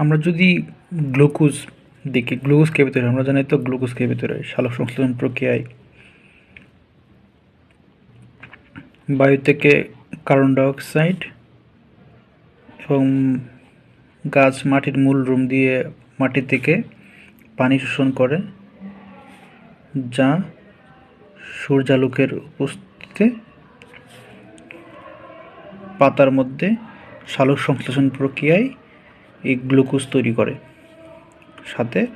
আমরা যদি গ্লুকোজ দেখি, গ্লুকোজ কে ভিতরে আমরা জানি তো গ্লুকোজ কে ভিতরে? সালোক সংশ্লেষণ প্রক্রিয়ায় বায়ু থেকে কার্বন ডাইঅক্সাইড এবং গাছ মাটির মূল রুম দিয়ে মাটি থেকে পানি শোষণ করে, যা সূর্যালোকের উপস্থিতিতে পাতার মধ্যে সালোক সংশ্লেষণ প্রক্রিয়ায় এই গ্লুকোজ তৈরি করে। সাথে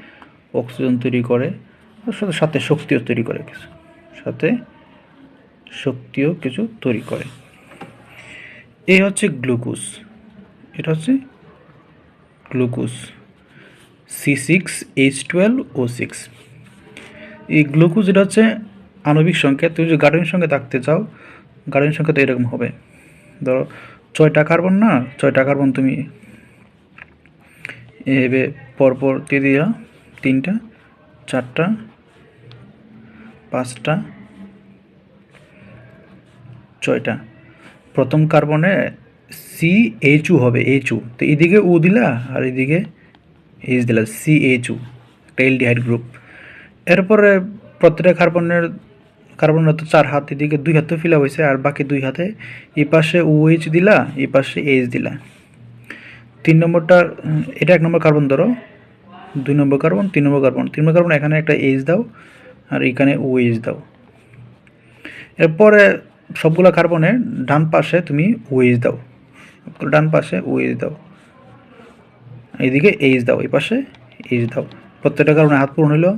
অক্সিজেন তৈরি করে সাথে সাথে শক্তিও তৈরি করে কিছু। সাথে শক্তিও কিছু তৈরি করে। এই হচ্ছে গ্লুকোজ। এটা হচ্ছে glucose. C six H twelve O six এই গ্লুকোজ এটা হচ্ছে আণবিক সংখ্যা তুমি যদি গাঠনিক সংখ্যা থাকতে চাও গাঠনিক সংখ্যা তো এরকম হবে। ধরো, ছয়টা কার্বন না, ছয়টা কার্বন তুমি এভাবে পরপর দিয়ে দিলা তিনটা, চারটা, পাঁচটা, ছয়টা। প্রথম কার্বনে সি এইচ উ হবে এইচ উ তো এদিকে উ দিলা আর এদিকে এইচ দিলা সি এইচ উ একটা এলডিহাইড গ্রুপ এরপরে প্রত্যেকটা কার্বনের কার্বনের তো চার হাত, এদিকে দুই হাতে ফিলা হয়েছে আর বাকি দুই হাতে এই পাশে ও এইচ দিলা এই পাশে এইচ দিলা। তিন নম্বরটা এটা এক নম্বর কার্বন ধরো। দুই নম্বর কার্বন তিন নম্বর কার্বন তিন নম্বর কার্বন এখানে একটা এইচ দাও, আর এখানে ও এইচ দাও। এরপরে সবগুলো কার্বনের ডান পাশে তুমি ওয়েজ দাও। ডান পাশে ওয়েজ দাও। এইদিকে এইচ দাও, এই পাশে এইচ দাও। প্রত্যেকটা কার্বনে হাত পূরণ হলো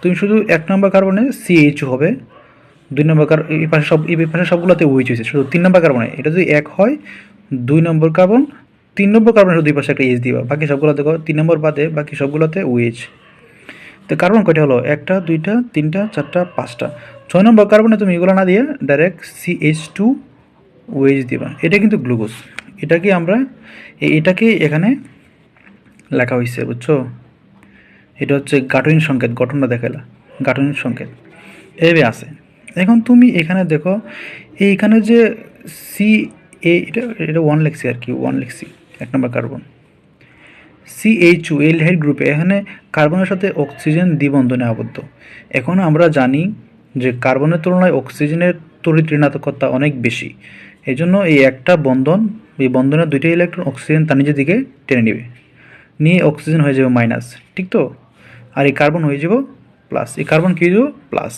তুমি শুধু এক নম্বর কার্বনে সিএইচ হবে। দুই নম্বর কার্বন এই পাশে সব এই পাশে সবগুলোতে ওইচ হয়েছে। শুধু তিন নম্বর কার্বনে এটা যদি এক হয়, দুই নম্বর কার্বন তিন নম্বর কার্বনের দুই পাশে একটা এইচ দিবা, বাকি সবগুলো দেখো তিন নম্বর বাদে বাকি সবগুলোতে ওইচ তো কার্বন কয়টা হলো? একটা, দুইটা, তিনটা, চারটা, পাঁচটা। ছয় নম্বর কার্বনে তুমি এগুলো না দিয়ে ডাইরেক্ট সি এইচ টু ওয়েজ দিবা। এটা কিন্তু গ্লুকোজ এটাকে আমরা এটাকে এখানে লেখা হয়েছে বুঝছ? এটা হচ্ছে গাঠনিক সংকেত, গঠনটা দেখালা গাঠনিক সংকেত। এভাবে আছে। এখন তুমি এখানে দেখো, এইখানে যে সি এ এটা এটা ওয়ান লেখছি আর কি ওয়ান লেখছি। এক নম্বর কার্বন। সিএইচ ও এলহাইড গ্রুপে এখানে কার্বনের সাথে অক্সিজেন দ্বিবন্ধনে আবদ্ধ। এখন আমরা জানি যে কার্বনের তুলনায় অক্সিজেনের তড়িৎ ঋণাত্মকতা অনেক বেশি। এই জন্য এই একটা বন্ধন, এই বন্ধনের দুইটা ইলেকট্রন অক্সিজেন তার নিজের দিকে টেনে নেবে। নিয়ে অক্সিজেন হয়ে যাবে মাইনাস ঠিক তো? আর এই কার্বন হয়ে যাব প্লাস এই কার্বন কী যাব? প্লাস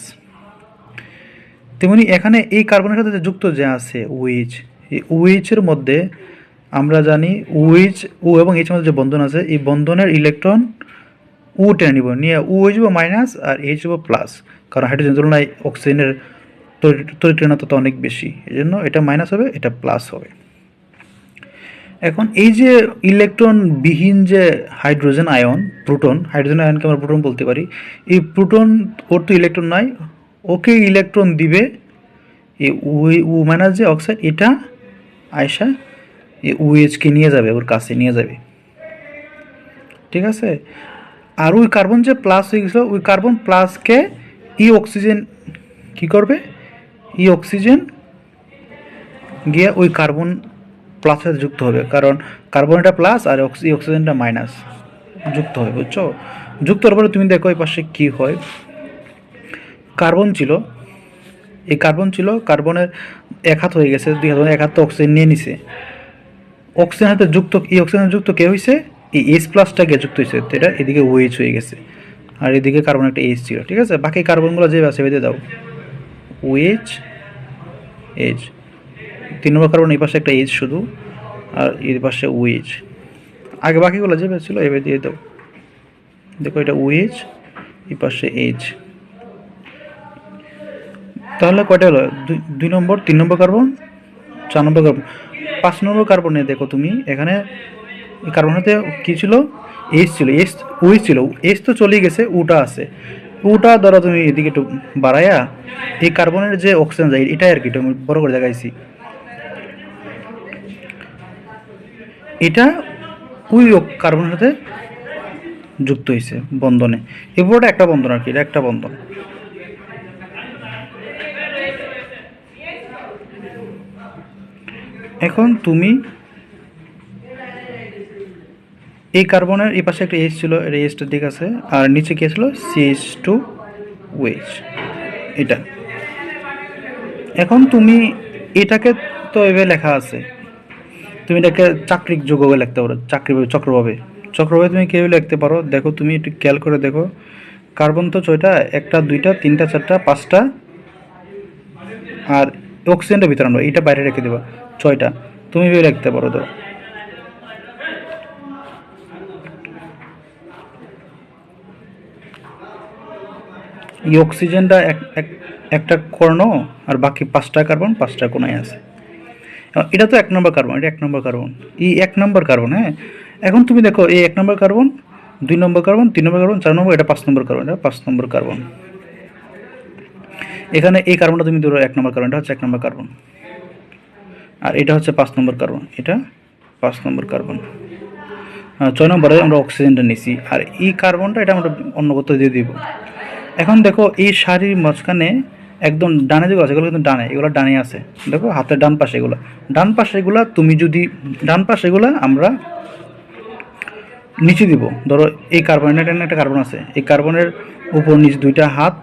তেমনি এখানে এই কার্বনের সাথে যুক্ত যে আছে ওইচ এই ওইচের মধ্যে আমরা জানি উইচ ও এবং এইচ মধ্যে যে বন্ধন আছে, এই বন্ধনের ইলেকট্রন ও টেনে নিব। নিয়ে ও হয়ে যাব মাইনাস আর এইচ হব প্লাস কারণ হাইড্রোজেন তুলনায় অক্সিজেনের তরিটনাত্মতা অনেক বেশি। এই জন্য এটা মাইনাস হবে, এটা প্লাস হবে। এখন এই যে ইলেকট্রন বিহীন যে হাইড্রোজেন আয়ন প্রোটন হাইড্রোজেন আয়নকে আমরা প্রোটন বলতে পারি, এই প্রোটন ওর তো ইলেকট্রন নাই। ওকে ইলেকট্রন দিবে, এই ও মাইনাস যে অক্সাইড এটা আয়সা এই নিয়ে যাবে, ওর কাছে নিয়ে যাবে। ঠিক আছে? আর ওই কার্বন যে প্লাস হয়ে গেছিল, ওই কার্বন প্লাসকে ই অক্সিজেন কি করবে? ই অক্সিজেন গিয়ে ওই কার্বন প্লাসের সাথে যুক্ত হবে। কারণ কার্বনটা প্লাস আর অক্সি অক্সিজেনটা মাইনাস যুক্ত হবে, বুঝছ? যুক্ত হওয়ার পরে তুমি দেখো এই পাশে কী হয়। কার্বন ছিল, এই কার্বন ছিল কার্বনের এক হাত হয়ে গেছে, দুই হাত, এক হাত তো অক্সিজেন নিয়ে নিছে। অক্সিজেন হাতে যুক্ত, এই অক্সিজেন যুক্ত কে হয়েছে এই এইচ প্লাসটা গিয়ে যুক্ত হয়েছে তো এটা এদিকে ওএইচ হয়ে গেছে। আর এদিকে কার্বন একটা এইচ ছিল, ঠিক আছে? বাকি কার্বনগুলো যে আছে, বেঁধে দাও। ওএইচ এইচ তিন নম্বর কার্বন এই পাশে একটা এইচ শুধু, আর এই পাশে ওএইচ আগে বাকিগুলো যে ছিল এবার দিয়ে দাও। দেখো এটা ওএইচ এই পাশে এইচ তাহলে কয়টা হলো? দুই নম্বর, তিন নম্বর কার্বন চার নম্বর কার্বন পাঁচ নম্বর কার্বনে দেখো তুমি, এখানে কার্বনেতে কী ছিল? এইচ ছিল এইচ ওইচ ছিল এইচ তো চলে গেছে উটা আছে। উটা ধরো তুমি এদিকে একটু বাড়াইয়া এই কার্বনের যে অক্সিজেন যায়, এটাই আর কি আমি বড় করে দেখাইছি। এটা ওই কার্বনের সাথে যুক্ত হয়েছে বন্ধনে। এই পুরোটা একটা বন্ধন আর কি, এটা একটা বন্ধন। এখন তুমি এই কার্বনের এই পাশে একটা এইচ ছিল, এটা এইচটা ঠিক আছে, আর নিচে কি ছিল? সিএইচ টু ওয়েচ এটা। এখন তুমি এটাকে তো এভাবে লেখা আছে। তুমি এটাকে চাকরিক যোগভাবে লিখতে পারো, চাকরিভাবে, চক্রভাবে। চক্রভাবে তুমি কীভাবে লিখতে পারো? দেখো, তুমি একটু খেয়াল করে দেখো। কার্বন তো ছয়টা, একটা, দুইটা, তিনটা, চারটা, পাঁচটা, আর অক্সিজেনটা ভিতরে আনব এইটা বাইরে রেখে দেবা। ছয়টা। তুমি ভেবে রাখতে পারো ধরো এই অক্সিজেনটা এক, এক- একটা কর্ণ আর বাকি পাঁচটা কার্বন, পাঁচটা কোনায় আছে। এটা তো এক নম্বর কার্বন, এটা এক নম্বর কার্বন। এই এক নম্বর কার্বন হ্যাঁ? এখন তুমি দেখো, এই এক নম্বর কার্বন, দুই নম্বর কার্বন, তিন নম্বর কার্বন, চার নম্বর, এটা পাঁচ নম্বর কার্বন, এটা পাঁচ নম্বর কার্বন। এখানে এই কার্বনটা তুমি ধরো এক নম্বর কার্বন, এটা হচ্ছে এক নম্বর কার্বন। আর এটা হচ্ছে পাঁচ নম্বর কার্বন। এটা পাঁচ নম্বর কার্বন। ছয় নম্বরে আমরা অক্সিজেনটা নিছি। আর এই কার্বনটা এটা আমরা অন্য কোথাও দিয়ে দিব। এখন দেখো, এই শাড়ির মাঝখানে একদম ডানে যেগুলো আছে, এগুলো কিন্তু ডানে, এগুলো ডানে আছে। দেখো, হাতের ডান পাশে এগুলো। ডান পাশে এগুলো তুমি যদি, ডান পাশে এগুলো আমরা নিচে দিব। ধরো, এই কার্বন এটা একটা কার্বন আছে। এই কার্বনের উপর নিচ দুইটা হাত